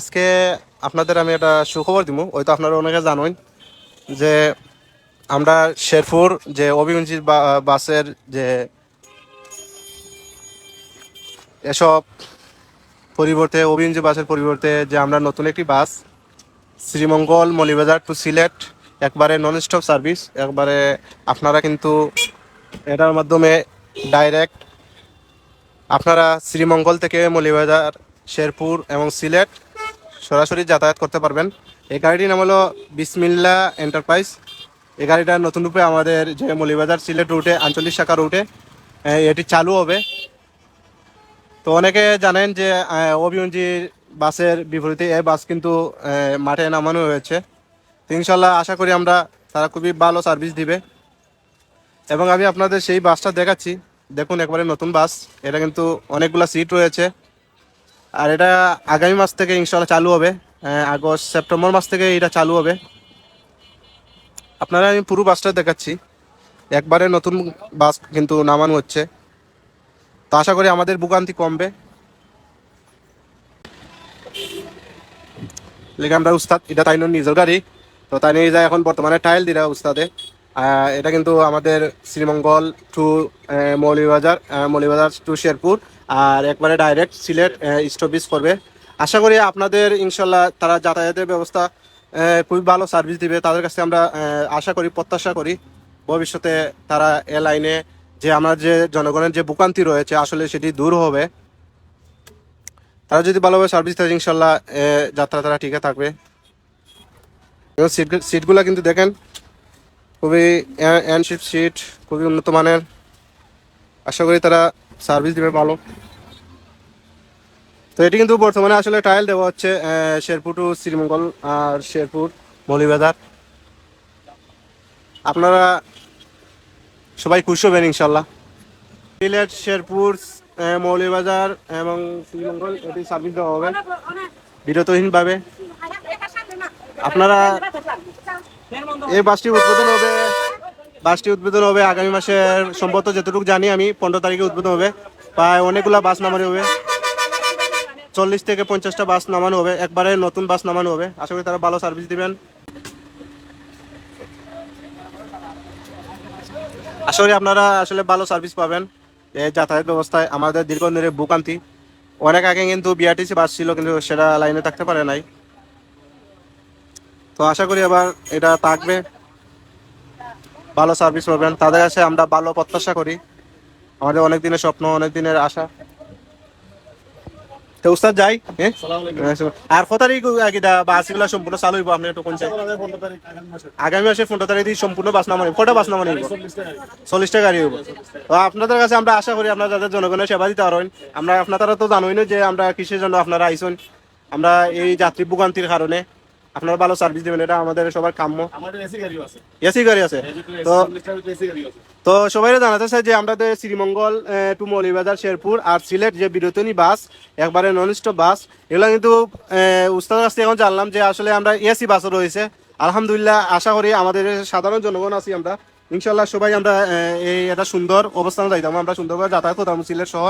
আজকে আপনাদের আমি একটা সুখবর দিব হয়তো আপনারা অনেকে জানেন যে আমরা শেরপুর যে অভিগঞ্জি বাসের যে এসব পরিবর্তে, অভিগঞ্জি বাসের পরিবর্তে যে আমরা নতুন একটি বাস, শ্রীমঙ্গল মলিবাজার টু সিলেট, একবারে নন স্টপ সার্ভিস একবারে আপনারা কিন্তু এটার মাধ্যমে ডাইরেক্ট আপনারা শ্রীমঙ্গল থেকে মলিবাজার, শেরপুর এবং সিলেট সরাসরি যাতায়াত করতে পারবেন। এই গাড়িটির নাম হলো বিসমিল্লা এন্টারপ্রাইজ। এই গাড়িটা নতুন রূপে আমাদের যে মলিবাজার সিলেট রুটে, আঞ্চলিক শাখা রুটে এটি চালু হবে। তো অনেকে জানেন যে অভিয়ঞ্জি বাসের বিপরীতে এই বাস কিন্তু মাঠে নামানো হয়েছে। ইনশাল্লাহ আশা করি আমরা তারা খুবই ভালো সার্ভিস দিবে। এবং আমি আপনাদের সেই বাসটা দেখাচ্ছি। দেখুন, একবারে নতুন বাস। এটা কিন্তু অনেকগুলো সিট রয়েছে। আর এটা আগামী মাস থেকে ইনশাল্লাহ চালু হবে। আগস্ট, সেপ্টেম্বর মাস থেকে এটা চালু হবে। আপনারা আমি পুরো বাসটা দেখাচ্ছি। একবারে নতুন বাস কিন্তু নামানো হচ্ছে। তো আশা করি আমাদের ভোগান্তি কমবে। লেগে আমরা উস্তাদ, এটা তাই নিজের গাড়ি। তো তাই নিয়ে যায় এখন বর্তমানে টাইল দিরা উস্তাদে। এটা কিন্তু আমাদের শ্রীমঙ্গল টু মৌলিবাজার মৌলিবাজার টু শেরপুর, আর একবারে ডাইরেক্ট সিলেট স্টপিস করবে। আশা করি আপনাদের ইনশাল্লাহ তারা যাতায়াতের ব্যবস্থা খুবই ভালো সার্ভিস দিবে। তাদের কাছে আমরা আশা করি, প্রত্যাশা করি ভবিষ্যতে তারা এ লাইনে যে আমার যে জনগণের যে ভোগান্তি রয়েছে, আসলে সেটি দূর হবে। তারা যদি ভালোভাবে সার্ভিস দেয়, ইনশাল্লাহ যাত্রা তারা ঠিকই থাকবে। সিট সিটগুলো কিন্তু দেখেন খুবই অ্যানশিপ সিট, খুবই উন্নত মানের। আশা করি তারা সার্ভিস দিবে ভালো। তো এটি কিন্তু বর্তমানে আসলে ট্রায়াল দেওয়া হচ্ছে শেরপুর টু শ্রীমঙ্গল আর শেরপুর মৌলিবাজার। আপনারা সবাই খুশি হবেন ইনশাল্লাহ। সিলেট, শেরপুর মৌলিবাজার এবং শ্রীমঙ্গল, এটি সার্ভিস দেওয়া হবে। বিরতহীনভাবে। আপনারা এই বাসটি উদ্বোধন হবে, বাসটি উদ্বোধন হবে আগামী মাসের সম্ভবত যতটুকু জানি আমি, পনেরো তারিখে উদ্বোধন হবে। প্রায় অনেকগুলা বাস নামানো হবে। চল্লিশ থেকে পঞ্চাশটা বাস নামানো হবে। একবারে নতুন বাস নামানো হবে। আশা করি তারা ভালো সার্ভিস দিবেন। আশা করি আপনারা আসলে ভালো সার্ভিস পাবেন। এই যাতায়াত ব্যবস্থায় আমাদের দীর্ঘদিনের ভোগান্তি। অনেক আগে কিন্তু বিআরটিসি বাস ছিল, কিন্তু সেটা লাইনে থাকতে পারে নাই। তো আশা করি এবার এটা থাকবে। ভালো সার্ভিস পাবেন। তাদের কাছে আমরা ভালো প্রত্যাশা করি। আমাদের অনেক দিনের স্বপ্ন অনেক দিনের আশা। তো উস্তাদ যাই? আর কত তারিখ আগে বাসগুলো সম্পূর্ণ চালু হইব? আপনি একটু কোন আগামী মাসে পনেরো তারিখ সম্পূর্ণ বাস কটা বাস চল্লিশটা গাড়ি হইব। তো আপনাদের কাছে আমরা আশা করি আপনারা যাদের জনগণের সেবা দিতে পারেন আমরা আপনারা তো জানোই না যে আমরা কিসের জন্য আপনারা আইসন। আমরা এই যাত্রী ভোগান্তির কারণে। আপনারা ভালো সার্ভিস দেবেন এটা আমাদের সবার কাম্য। এসি গাড়ি আছে? তো তো সবাই জানাতে চাই যে আমাদের শ্রীমঙ্গল টু মৌলিবাজার শেরপুর আর সিলেট যে বিরতনী বাস একবারে নন স্টপ বাস এগুলো কিন্তু উস্তাদের কাছ থেকে এখন জানলাম যে আসলে আমরা এসি বাসও রয়েছে। আলহামদুলিল্লাহ আশা করি আমাদের সাধারণ জনগণ আছি আমরা। ইনশাল্লাহ সবাই আমরা এই একটা সুন্দর অবস্থানে যাইতাম। আমরা সুন্দরভাবে যাতায়াত করতাম সিলেট শহর।